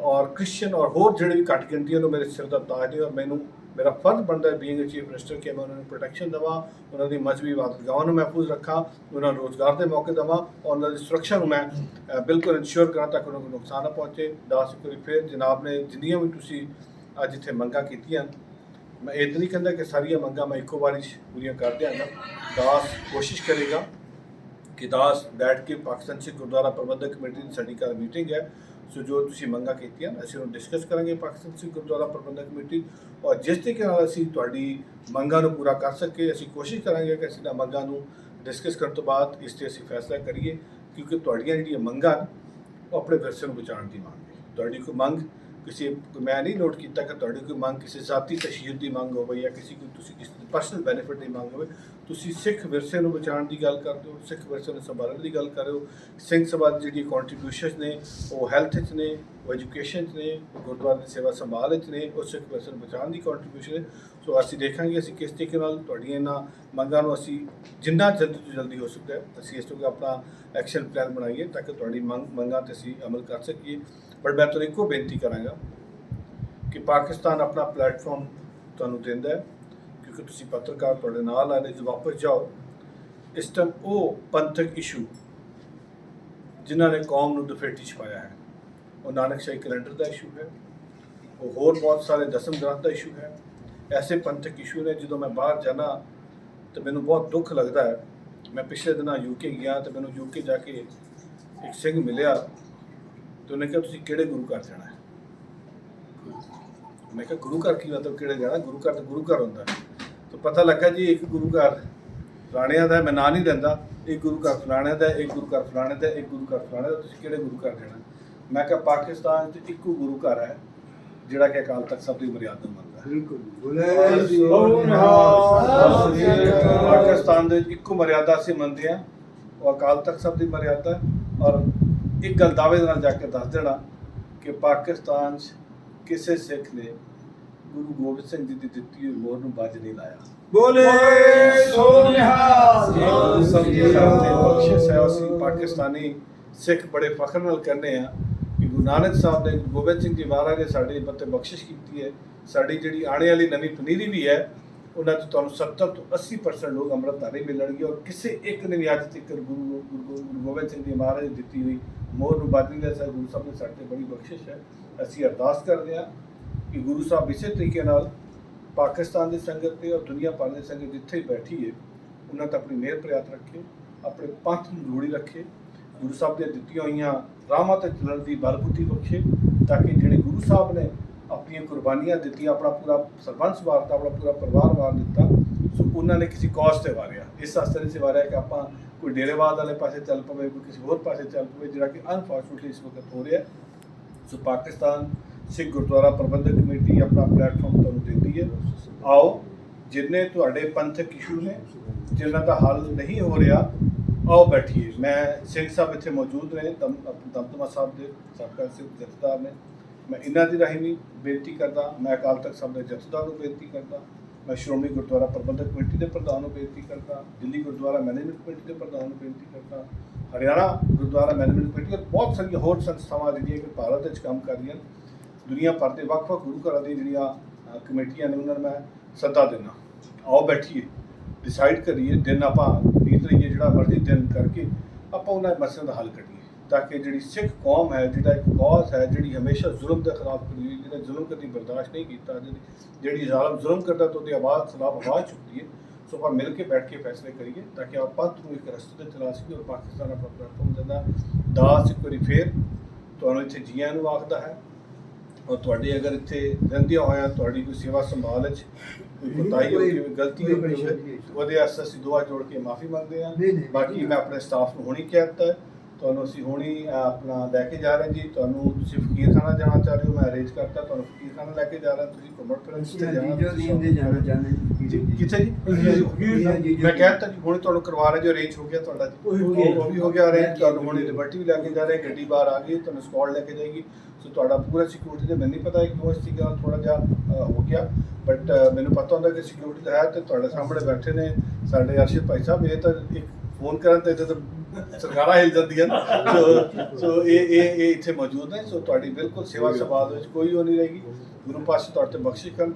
ਔਰ ਕ੍ਰਿਸਚੀਅਨ ਔਰ ਹੋਰ ਜਿਹੜੇ ਵੀ ਘੱਟ ਗਿਣਤੀਆਂ ਨੂੰ ਮੇਰੇ ਸਿਰ ਦਾ ਤਾਜ ਨੇ ਔਰ ਮੈਨੂੰ, ਮੇਰਾ ਫਰਜ਼ ਬਣਦਾ ਹੈ ਬੀਇੰਗ ਚੀਫ ਮਿਨਿਸਟਰ ਕਿ ਮੈਂ ਉਹਨਾਂ ਨੂੰ ਪ੍ਰੋਟੈਕਸ਼ਨ ਦੇਵਾਂ, ਉਹਨਾਂ ਦੀ ਮਜ਼ਹਬੀ ਇਬਾਦਤਗਾਹਾਂ ਨੂੰ ਮਹਿਫੂਜ਼ ਰੱਖਾਂ, ਉਹਨਾਂ ਨੂੰ ਰੋਜ਼ਗਾਰ ਦੇ ਮੌਕੇ ਦੇਵਾਂ ਔਰ ਉਹਨਾਂ ਦੀ ਸੁਰੱਖਿਆ ਨੂੰ ਮੈਂ ਬਿਲਕੁਲ ਇਨਸ਼ੋਰ ਕਰਾਂ ਤਾਂ ਕਿ ਉਹਨਾਂ ਨੂੰ ਨੁਕਸਾਨ ਨਾ ਪਹੁੰਚੇ। ਦਾਸ ਇੱਕ ਫਿਰ ਜਨਾਬ ਨੇ, ਜਿੰਨੀਆਂ ਵੀ ਤੁਸੀਂ ਅੱਜ ਇੱਥੇ ਮੰਗਾਂ ਕੀਤੀਆਂ। ਮੈਂ ਇਹ ਤਾਂ ਨਹੀਂ ਕਹਿੰਦਾ ਕਿ ਸਾਰੀਆਂ ਮੰਗਾਂ ਮੈਂ ਇੱਕੋ ਵਾਰੀ ਪੂਰੀਆਂ ਕਰ ਦਿਆਂਗਾ। ਦਾਸ ਕੋਸ਼ਿਸ਼ ਕਰੇਗਾ ਕਿ ਦਾਸ ਬੈਠ ਕੇ ਪਾਕਿਸਤਾਨ ਸਿੱਖ ਗੁਰਦੁਆਰਾ ਪ੍ਰਬੰਧਕ ਕਮੇਟੀ ਦੀ ਸਾਡੀ ਕੱਲ੍ਹ ਮੀਟਿੰਗ ਹੈ। ਸੋ ਜੋ ਤੁਸੀਂ ਮੰਗਾਂ ਕੀਤੀਆਂ, ਅਸੀਂ ਉਹਨੂੰ ਡਿਸਕਸ ਕਰਾਂਗੇ ਪਾਕਿਸਤਾਨ ਸਿੱਖ ਗੁਰਦੁਆਰਾ ਪ੍ਰਬੰਧਕ ਕਮੇਟੀ। ਔਰ ਜਿਸ ਤਰੀਕੇ ਨਾਲ ਅਸੀਂ ਤੁਹਾਡੀ ਮੰਗਾਂ ਨੂੰ ਪੂਰਾ ਕਰ ਸਕੇ, ਅਸੀਂ ਕੋਸ਼ਿਸ਼ ਕਰਾਂਗੇ ਕਿ ਅਸੀਂ ਇਹਨਾਂ ਮੰਗਾਂ ਨੂੰ ਡਿਸਕਸ ਕਰਨ ਤੋਂ ਬਾਅਦ ਇਸ ਤੇ ਅਸੀਂ ਫੈਸਲਾ ਕਰੀਏ। ਕਿਉਂਕਿ ਤੁਹਾਡੀਆਂ ਜਿਹੜੀਆਂ ਮੰਗਾਂ ਉਹ ਆਪਣੇ ਵਿਰਸੇ ਨੂੰ ਬਚਾਉਣ ਦੀ ਮੰਗ ਹੈ ਤੁਹਾਡੀ ਕੋਈ ਮੰਗ ਕਿਸੇ, ਮੈਂ ਨਹੀਂ ਨੋਟ ਕੀਤਾ ਕਿ ਤੁਹਾਡੀ ਕੋਈ ਮੰਗ ਕਿਸੇ ਜ਼ਾਤੀ ਤਸ਼ਹੀਰ ਦੀ ਮੰਗ ਹੋਵੇ ਜਾਂ ਕਿਸੇ ਕੋਈ ਤੁਸੀਂ ਕਿਸੇ ਪਰਸਨਲ ਬੈਨੀਫਿਟ ਦੀ ਮੰਗ ਹੋਵੇ ਤੁਸੀਂ ਸਿੱਖ ਵਿਰਸੇ ਨੂੰ ਬਚਾਉਣ ਦੀ ਗੱਲ ਕਰਦੇ ਹੋ, ਸਿੱਖ ਵਿਰਸੇ ਨੂੰ ਸੰਭਾਲਣ ਦੀ ਗੱਲ ਕਰ ਰਹੇ ਹੋ। ਸਿੰਘ ਸਭਾ ਦੀ ਜਿਹੜੀ ਕੰਟਰੀਬਿਊਸ਼ਨਸ ਨੇ, ਉਹ ਹੈਲਥ 'ਚ ਨੇ, ਉਹ ਐਜੂਕੇਸ਼ਨ 'ਚ ਨੇ, ਉਹ ਦੀ ਸੇਵਾ ਸੰਭਾਲ 'ਚ ਨੇ, ਉਹ ਸਿੱਖ ਵਿਰਸੇ ਨੂੰ ਬਚਾਉਣ ਦੀ ਕੰਟਰੀਬਿਊਸ਼ਨ ਹੈ ਸੋ ਅਸੀਂ ਦੇਖਾਂਗੇ ਅਸੀਂ ਕਿਸ ਤਰੀਕੇ ਨਾਲ ਤੁਹਾਡੀਆਂ ਇਹਨਾਂ ਮੰਗਾਂ ਨੂੰ ਅਸੀਂ ਜਿੰਨਾ ਜਲਦੀ ਤੋਂ ਜਲਦੀ ਹੋ ਸਕਦਾ ਹੈ, ਅਸੀਂ ਇਸ ਤੋਂ ਆਪਣਾ ਐਕਸ਼ਨ ਪਲਾਨ ਬਣਾਈਏ ਤਾਂ ਕਿ ਤੁਹਾਡੀ ਮੰਗ, ਮੰਗਾਂ ਤੇ ਅਸੀਂ ਅਮਲ ਕਰ ਸਕੀਏ। ਪਰ ਮੈਂ ਤੁਹਾਨੂੰ ਇੱਕੋ ਬੇਨਤੀ ਕਰਾਂਗਾ ਕਿ ਪਾਕਿਸਤਾਨ ਆਪਣਾ ਪਲੇਟਫਾਰਮ ਤੁਹਾਨੂੰ ਦਿੰਦਾ ਹੈ। ਕਿਉਂਕਿ ਤੁਸੀਂ ਪੱਤਰਕਾਰ ਤੁਹਾਡੇ ਨਾਲ ਆਨੇ ਜੇ ਵਾਪਸ ਜਾਓ। ਇਸ ਟਾਈਮ ਉਹ ਪੰਥਕ ਇਸ਼ੂ ਜਿਨ੍ਹਾਂ ਨੇ ਕੌਮ ਨੂੰ ਦਫੇਟੀ ਚ ਪਾਇਆ ਹੈ। ਉਹ ਨਾਨਕ ਸ਼ਾਹੀ ਕੈਲੰਡਰ ਦਾ ਇਸ਼ੂ ਹੈ। ਉਹ ਹੋਰ ਬਹੁਤ ਸਾਰੇ ਦਸਮ ਗ੍ਰੰਥ ਦਾ ਇਸ਼ੂ ਹੈ। ਐਸੇ ਪੰਥਕ ਇਸ਼ੂ ਨੇ, ਜਦੋਂ ਮੈਂ ਬਾਹਰ ਜਾਣਾ ਤੇ ਮੈਨੂੰ ਬਹੁਤ ਦੁੱਖ ਲੱਗਦਾ ਹੈ। ਮੈਂ ਪਿਛਲੇ ਦਿਨਾਂ ਯੂਕੇ ਗਿਆ ਤੇ ਮੈਨੂੰ ਯੂਕੇ ਜਾ ਕੇ ਇੱਕ ਸਿੰਘ ਮਿਲਿਆ ਤੇ ਉਹਨੇ ਕਿਹਾ, ਤੁਸੀਂ ਕਿਹੜੇ ਗੁਰੂ ਘਰ ਜਾਣਾ ਹੈ? ਮੈਂ ਕਿਹਾ, ਗੁਰੂ ਘਰ ਕੀ ਮਤਲਬ ਕਿਹੜੇ ਜਾਣਾ? ਗੁਰੂ ਘਰ ਤਾਂ ਗੁਰੂ ਘਰ ਹੁੰਦਾ ਹੈ। ਪਤਾ ਲੱਗਾ ਜੀ ਇੱਕ ਗੁਰੂ ਘਰ ਫਲਾਣਿਆਂ ਦਾ ਮੈਂ ਨਾਂ ਨਹੀਂ ਦਿੰਦਾ ਇੱਕ ਗੁਰੂ ਘਰ ਫਲਾਣਿਆਂ ਦਾ ਇੱਕ ਗੁਰੂ ਘਰ ਫਲਾਣੇ ਦਾ ਇੱਕ ਗੁਰੂ ਘਰ ਫਲਾਣੇ ਦਾ ਤੁਸੀਂ ਕਿਹੜੇ ਗੁਰੂ ਘਰ ਜਾਣਾ ਮੈਂ ਕਿਹਾ ਪਾਕਿਸਤਾਨ 'ਚ ਇੱਕੋ ਗੁਰੂ ਘਰ ਹੈ ਜਿਹੜਾ ਕਿ ਅਕਾਲ ਤਖਤ ਸਾਹਿਬ ਦੀ ਮਰਿਆਦਾ ਮੰਨਦਾ। ਬਿਲਕੁਲ। ਬੋਲੇ ਪਾਕਿਸਤਾਨ ਦੇ ਇੱਕੋ ਮਰਿਆਦਾ ਅਸੀਂ ਮੰਨਦੇ ਹਾਂ ਉਹ ਅਕਾਲ ਤਖਤ ਸਾਹਿਬ ਦੀ ਮਰਿਆਦਾ ਹੈ। ਔਰ ਇੱਕ ਗੱਲ ਦਾਅਵੇ ਦੇ ਨਾਲ ਜਾ ਕੇ ਦੱਸ ਦੇਣਾ ਕਿ ਪਾਕਿਸਤਾਨ 'ਚ ਕਿਸੇ ਸਿੱਖ ਨੇ ਗੁਰੂ ਗੋਬਿੰਦ ਸਿੰਘ ਜੀ ਦੀ ਦਿੱਤੀ ਹੋਈ ਮੋਹਰ ਨੂੰ ਬਾਜ ਨਹੀਂ ਲਾਇਆ। ਬੋਲੇ ਸੋ ਨਿਹਾਲ। ਗੁਰੂ ਸਾਹਿਬ ਜੀ ਸਾਡੇ ਬਖਸ਼ਿਸ਼ ਹੈ ਅਸੀਂ ਪਾਕਿਸਤਾਨੀ ਸਿੱਖ ਬੜੇ ਫਖਰ ਨਾਲ ਕਹਿੰਦੇ ਆ ਕਿ ਗੁਰੂ ਨਾਨਕ ਸਾਹਿਬ ਨੇ ਗੋਬਿੰਦ ਸਿੰਘ ਜੀ ਮਹਾਰਾਜ ਨੇ ਸਾਡੇ ਉੱਤੇ ਬਖਸ਼ਿਸ਼ ਕੀਤੀ ਹੈ। ਸਾਡੀ ਜਿਹੜੀ ਆਉਣ ਵਾਲੀ ਨਵੀਂ ਪਨੀਰੀ ਵੀ ਹੈ ਉਹਨਾਂ 'ਚ ਤੁਹਾਨੂੰ 70 ਤੋਂ 80% ਲੋਕ ਅੰਮ੍ਰਿਤਧਾਰੀ ਮਿਲਣਗੇ ਔਰ ਕਿਸੇ ਇੱਕ ਨੇ ਵੀ ਅੱਜ ਤੱਕ ਗੁਰੂ ਗੁਰੂ ਗੋਬਿੰਦ ਸਿੰਘ ਜੀ ਮਹਾਰਾਜ ਦੀ ਦਿੱਤੀ ਹੋਈ ਮੋਹਰ ਨੂੰ ਬਾਜ ਨਹੀਂ ਲਿਆ ਸਰ ਗੁਰੂ ਸਾਹਿਬ ਨੇ ਸਾਡੇ ਤੇ ਬੜੀ ਬਖਸ਼ਿਸ਼ ਹੈ। ਅਸੀਂ ਅਰਦਾਸ ਕਰਦੇ ਹਾਂ ਕਿ ਗੁਰੂ ਸਾਹਿਬ ਇਸੇ ਤਰੀਕੇ ਨਾਲ ਪਾਕਿਸਤਾਨ ਦੀ ਸੰਗਤ ਤੇ ਔਰ ਦੁਨੀਆ ਭਰ ਦੀ ਸੰਗਤ ਜਿੱਥੇ ਹੀ ਬੈਠੀ ਹੈ ਉਹਨਾਂ ਤੇ ਆਪਣੀ ਮਿਹਰ ਪ੍ਰਿਆਤ ਰੱਖੇ, ਆਪਣੇ ਪੰਥ ਨੂੰ ਜੋੜੀ ਰੱਖੇ, ਗੁਰੂ ਸਾਹਿਬ ਦੀਆਂ ਦਿੱਤੀਆਂ ਹੋਈਆਂ ਰਾਹਾਂ ਤੇ ਚੱਲਣ ਦੀ ਬਲਬੁੱਧੀ ਬਖਸ਼ੇ ਤਾਂ ਕਿ ਜਿਹੜੇ ਗੁਰੂ ਸਾਹਿਬ ਨੇ ਆਪਣੀਆਂ ਕੁਰਬਾਨੀਆਂ ਦਿੱਤੀਆਂ, ਆਪਣਾ ਪੂਰਾ ਸਰਬੰਸ ਵਾਰਤਾ, ਆਪਣਾ ਪੂਰਾ ਪਰਿਵਾਰ ਵਾਰ ਦਿੱਤਾ, ਸੋ ਉਹਨਾਂ ਨੇ ਕਿਸੇ ਕੌਜ਼ ਤੇ ਵਾਰਿਆ। ਇਸ ਵਾਸਤੇ ਨਹੀਂ ਵਾਰਿਆ ਕਿ ਆਪਾਂ ਕੋਈ ਡੇਰੇਵਾਦ ਵਾਲੇ ਪਾਸੇ ਚੱਲ ਪਵੇ, ਕੋਈ ਕਿਸੇ ਹੋਰ ਪਾਸੇ ਚੱਲ ਪਵੇ, ਜਿਹੜਾ ਕਿ ਅਨਫੋਰਚੂਨਟਲੀ ਇਸ ਵਕਤ ਹੋ ਰਿਹਾ। ਸੋ ਪਾਕਿਸਤਾਨ ਸਿੱਖ ਗੁਰਦੁਆਰਾ ਪ੍ਰਬੰਧਕ ਕਮੇਟੀ ਆਪਣਾ ਪਲੇਟਫਾਰਮ ਤੁਹਾਨੂੰ ਦਿੰਦੀ ਹੈ। ਆਓ, ਜਿੰਨੇ ਤੁਹਾਡੇ ਪੰਥਕ ਇਸ਼ੂ ਨੇ, ਜਿਨ੍ਹਾਂ ਦਾ ਹੱਲ ਨਹੀਂ ਹੋ ਰਿਹਾ, ਆਓ ਬੈਠੀਏ। ਮੈਂ ਸਿੰਘ ਸਾਹਿਬ ਇੱਥੇ ਮੌਜੂਦ ਨੇ ਦਮ ਦਮਦਮਾ ਸਾਹਿਬ ਦੇ ਸਾਬਕਾ ਸਿੰਘ ਜਥੇਦਾਰ ਨੇ। ਮੈਂ ਇਹਨਾਂ ਦੀ ਰਾਹੀਂ ਵੀ ਬੇਨਤੀ ਕਰਦਾ, ਮੈਂ ਅਕਾਲ ਤਖਤ ਸਾਹਿਬ ਦੇ ਜਥੇਦਾਰ ਨੂੰ ਬੇਨਤੀ ਕਰਦਾ, ਮੈਂ ਸ਼੍ਰੋਮਣੀ ਗੁਰਦੁਆਰਾ ਪ੍ਰਬੰਧਕ ਕਮੇਟੀ ਦੇ ਪ੍ਰਧਾਨ ਨੂੰ ਬੇਨਤੀ ਕਰਦਾ, ਦਿੱਲੀ ਗੁਰਦੁਆਰਾ ਮੈਨੇਜਮੈਂਟ ਕਮੇਟੀ ਦੇ ਪ੍ਰਧਾਨ ਨੂੰ ਬੇਨਤੀ ਕਰਦਾ, ਹਰਿਆਣਾ ਗੁਰਦੁਆਰਾ ਮੈਨੇਜਮੈਂਟ ਕਮੇਟੀ ਬਹੁਤ ਸਾਰੀਆਂ ਹੋਰ ਸੰਸਥਾਵਾਂ ਜਿਹੜੀਆਂ ਕਿ ਭਾਰਤ ਵਿੱਚ ਕੰਮ ਕਰ ਰਹੀਆਂ ਦੁਨੀਆ ਭਰ ਦੇ ਵੱਖ-ਵੱਖ ਗੁਰੂ ਘਰਾਂ ਦੀਆਂ ਜਿਹੜੀਆਂ ਕਮੇਟੀਆਂ ਨੇ ਉਹਨਾਂ ਨੂੰ ਮੈਂ ਸੱਦਾ ਦਿੰਦਾ। ਆਓ ਬੈਠੀਏ ਡਿਸਾਈਡ ਕਰੀਏ, ਦਿਨ ਆਪਾਂ ਨੀਤ ਰਹੀਏ, ਜਿਹੜਾ ਮਰਜ਼ੀ ਦਿਨ ਕਰਕੇ ਆਪਾਂ ਉਹਨਾਂ ਮਸਲਿਆਂ ਦਾ ਹੱਲ ਕੱਢੀਏ। ਤਾਂ ਕਿ ਜਿਹੜੀ ਸਿੱਖ ਕੌਮ ਹੈ, ਜਿਹੜਾ ਇੱਕ ਕੌਸ ਹੈ, ਜਿਹੜੀ ਹਮੇਸ਼ਾ ਜ਼ੁਲਮ ਦੇ ਖਿਲਾਫ ਖੜੀ ਹੋਈ ਜਿਹੜਾ ਜ਼ੁਲਮ ਕਦੀ ਬਰਦਾਸ਼ਤ ਨਹੀਂ ਕੀਤਾ ਜਿਹੜੀ ਜ਼ਾਲਮ ਜ਼ੁਲਮ ਕਰਦਾ ਤਾਂ ਉਹਦੀ ਆਵਾਜ਼ ਖਿਲਾਫ ਆਵਾਜ਼ ਚੁੱਕਦੀ ਹੈ। ਸੋ ਆਪਾਂ ਮਿਲ ਕੇ ਬੈਠ ਕੇ ਫੈਸਲੇ ਕਰੀਏ, ਤਾਂ ਕਿ ਆਪਾਂ ਪੰਥ ਨੂੰ ਇੱਕ ਰਸਤੇ ਤੇ ਚਲਾ ਸਕੀਏ ਔਰ ਪਾਕਿਸਤਾਨ ਆਪਣਾ ਪਲੇਟਫਾਰਮ ਦਿੰਦਾ। ਦਾਸ ਇੱਕ ਵਾਰੀ ਫੇਰ ਤੁਹਾਨੂੰ ਇੱਥੇ ਜੀਆਂ ਨੂੰ ਆਖਦਾ ਹੈ ਔਰ ਤੁਹਾਡੇ ਅਗਰ ਇੱਥੇ ਰਹਿੰਦਿਆਂ ਹੋਇਆ ਤੁਹਾਡੀ ਕੋਈ ਸੇਵਾ ਸੰਭਾਲ ਵਿੱਚ ਕੋਈ ਕੋਤਾਹੀ ਹੋ ਗਈ ਕੋਈ ਗਲਤੀ ਹੋ ਗਈ ਹੈ ਉਹਦੇ ਵਾਸਤੇ ਅਸੀਂ ਦੁਆ ਜੋੜ ਕੇ ਮਾਫੀ ਮੰਗਦੇ ਹਾਂ। ਬਾਕੀ ਮੈਂ ਆਪਣੇ ਸਟਾਫ ਨੂੰ ਹੁਣੀ ਕਹਿ ਦਿੱਤਾ ਤੁਹਾਨੂੰ ਅਸੀਂ ਹੁਣੀ ਆਪਣਾ ਲੈ ਕੇ ਜਾ ਰਹੇ ਜੀ। ਤੁਹਾਨੂੰ ਤੁਸੀਂ ਫਕੀਰਖਾਨਾ ਜਾਣਾ ਚਾਹ ਰਹੇ ਹੋ ਮੈਂ ਅਰੇਂਜ ਕਰਤਾ ਤੁਹਾਨੂੰ ਫਕੀਰਖਾਨਾ ਲੈ ਕੇ ਜਾ ਰਿਹਾ ਤੁਸੀਂ ਘੁੰਮਣ ਫਿਰਨ ਤੇ ਜਾਣਾ ਜਾਣਾ ਚਾਹੁੰਦੇ ਜੀ, ਕਿੱਥੇ ਜੀ? ਜੀ। ਮੈਂ ਕਹਿ ਦਿੱਤਾ ਜੀ ਹੁਣੇ ਤੁਹਾਨੂੰ ਕਰਵਾ ਰਹੇ ਜੋ ਅਰੇਂਜ ਹੋ ਗਿਆ ਤੁਹਾਡਾ ਜੀ। ਉਹ ਉਹ ਹੋ ਗਿਆ। ਉਹ ਵੀ ਹੋ ਗਿਆ ਅਰੇਂਜ ਤੁਹਾਨੂੰ ਹੁਣੇ ਲਿਬਰਟੀ ਵੀ ਲੈ ਕੇ ਜਾ ਰਹੇ ਗੱਡੀ ਬਾਹਰ ਆ ਗਈ ਤੁਹਾਨੂੰ ਸਕਾਡ ਲੈ ਕੇ ਜਾਏਗੀ। ਸੋ ਤੁਹਾਡਾ ਪੂਰਾ ਸਿਕਿਉਰਿਟੀ ਤੇ ਮੈਨੂੰ ਨਹੀਂ ਪਤਾ ਕਿ ਕਿਉਂ ਇਸ ਚੀਜ਼ ਨਾਲ ਥੋੜਾ ਜਿਹਾ ਅਹ, ਹੋ ਗਿਆ। ਬਟ ਮੈਨੂੰ ਪਤਾ ਹੁੰਦਾ ਕਿ ਸਿਕਿਉਰਿਟੀ ਤਾਂ ਹੈ ਤੇ ਤੁਹਾਡੇ ਸਾਹਮਣੇ ਬੈਠੇ ਨੇ ਸਾਡੇ ਅਰਸ਼ਿਤ ਭਾਈ ਸਾਹਿਬ। ਇਹ ਤਾਂ ਇੱਕ ਫੋਨ ਕਰਨ ਤੇ ਤਾਂ ਸਰਕਾਰਾਂ ਹਿਲ ਜਾਂਦੀਆਂ ਨੇ। ਸੋ ਸੋ ਇਹ ਇਹ ਇਹ ਇੱਥੇ ਮੌਜੂਦ ਨੇ। ਸੋ ਤੁਹਾਡੀ ਬਿਲਕੁਲ ਸੇਵਾ ਵਿੱਚ ਕੋਈ ਉਹ ਨਹੀਂ ਰਹੇਗੀ। ਗੁਰੂ ਪਾਤਸ਼ਾਹ ਤੁਹਾਡੇ ਤੇ ਬਖਸ਼ਿਸ਼ ਕਰਨ।